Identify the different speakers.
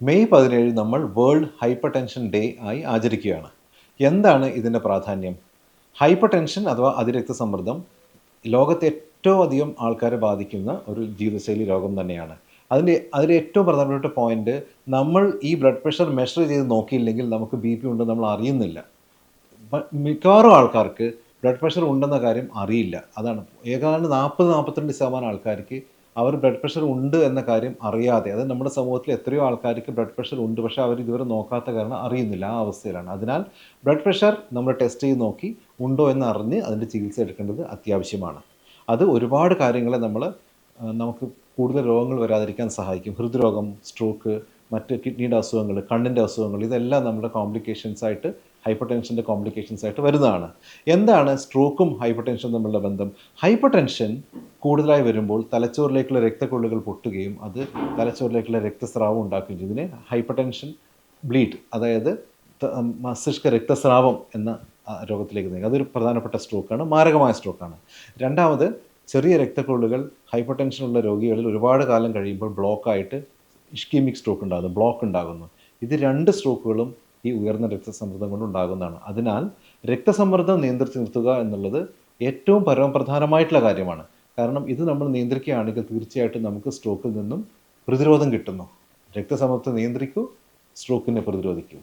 Speaker 1: May പതിനേഴ് നമ്മൾ world hyper tension day ആയി ആചരിക്കുകയാണ്. എന്താണ് ഇതിന്റെ പ്രാധാന്യം? ഹൈപ്പർ ടെൻഷൻ അഥവാ അതിരക്തസമ്മർദ്ദം ലോകത്തെ ഏറ്റവും അധികം ആൾക്കാരെ ബാധിക്കുന്ന ഒരു ജീവിതശൈലി രോഗം തന്നെയാണ്. അതിന്റെ അതിലെ ഏറ്റവും പ്രധാനപ്പെട്ട പോയിന്റ് നമ്മൾ ഈ ബ്ലഡ് പ്രഷർ മെഷർ ചെയ്ത് നോക്കിയില്ലെങ്കിൽ നമുക്ക് ബി പി ഉണ്ടെന്ന് നമ്മൾ അറിയുന്നില്ല. മിക്കവാറും ആൾക്കാർക്ക് ബ്ലഡ് പ്രഷർ ഉണ്ടെന്ന കാര്യം അറിയില്ല. അതാണ് ഏതാണ്ട് നാൽപ്പത് നാൽപ്പത്തിരണ്ട് ശതമാനം ആൾക്കാർക്ക് അവർ ബ്ലഡ് പ്രഷർ ഉണ്ട് എന്ന കാര്യം അറിയാതെ അത് നമ്മുടെ സമൂഹത്തിൽ എത്രയോ ആൾക്കാർക്ക് ബ്ലഡ് പ്രഷർ ഉണ്ട് പക്ഷേ അവർ ഇതുവരെ നോക്കാത്ത കാരണം അറിയുന്നില്ല ആ അവസ്ഥയിലാണ്. അതിനാൽ ബ്ലഡ് പ്രഷർ നമ്മൾ ടെസ്റ്റ് ചെയ്ത് നോക്കി ഉണ്ടോ എന്ന് അറിഞ്ഞ് അതിന്റെ ചികിത്സ എടുക്കേണ്ടത് അത്യാവശ്യമാണ്. അത് ഒരുപാട് കാര്യങ്ങളെ നമ്മൾ നമുക്ക് കൂടുതൽ രോഗങ്ങൾ വരാതിരിക്കാൻ സഹായിക്കും. ഹൃദ്രോഗം സ്ട്രോക്ക് മറ്റ് കിഡ്നിയുടെ അസുഖങ്ങൾ കണ്ണിന്റെ അസുഖങ്ങൾ ഇതെല്ലാം നമ്മുടെ കോംപ്ലിക്കേഷൻസ് ആയിട്ട് ഹൈപ്പർ ടെൻഷന്റെ കോംപ്ലിക്കേഷൻസ് ആയിട്ട് വരുന്നതാണ്. എന്താണ് സ്ട്രോക്കും ഹൈപ്പർ ടെൻഷനും തമ്മിലുള്ള ബന്ധം? ഹൈപ്പർ ടെൻഷൻ കൂടുതലായി വരുമ്പോൾ തലച്ചോറിലേക്കുള്ള രക്തക്കൊള്ളുകൾ പൊട്ടുകയും അത് തലച്ചോറിലേക്കുള്ള രക്തസ്രാവം ഉണ്ടാക്കുകയും ഇതിനെ ഹൈപ്പർ ടെൻഷൻ ബ്ലീഡ് അതായത് മസ്തിഷ്ക രക്തസ്രാവം എന്ന രോഗത്തിലേക്ക് നീങ്ങും അതൊരു പ്രധാനപ്പെട്ട സ്ട്രോക്കാണ് മാരകമായ സ്ട്രോക്കാണ് രണ്ടാമത് ചെറിയ രക്തക്കൊള്ളുകൾ ഹൈപ്പർ ടെൻഷനുള്ള രോഗികളിൽ ഒരുപാട് കാലം കഴിയുമ്പോൾ ബ്ലോക്കായിട്ട് ഇഷ്കീമിക് സ്ട്രോക്ക് ഉണ്ടാകുന്നു ബ്ലോക്ക് ഉണ്ടാകുന്നു. ഇത് രണ്ട് സ്ട്രോക്കുകളും ഈ ഉയർന്ന രക്തസമ്മർദ്ദം കൊണ്ട് ഉണ്ടാകുന്നതാണ്. അതിനാൽ രക്തസമ്മർദ്ദം നിയന്ത്രിച്ച് നിർത്തുക എന്നുള്ളത് ഏറ്റവും പരമപ്രധാനമായിട്ടുള്ള കാര്യമാണ്. കാരണം ഇത് നമ്മൾ നിയന്ത്രിക്കുകയാണെങ്കിൽ തീർച്ചയായിട്ടും നമുക്ക് സ്ട്രോക്കിൽ നിന്നും പ്രതിരോധം കിട്ടുന്നു. രക്തസമ്മർദ്ദം നിയന്ത്രിക്കൂ സ്ട്രോക്കിനെ പ്രതിരോധിക്കൂ.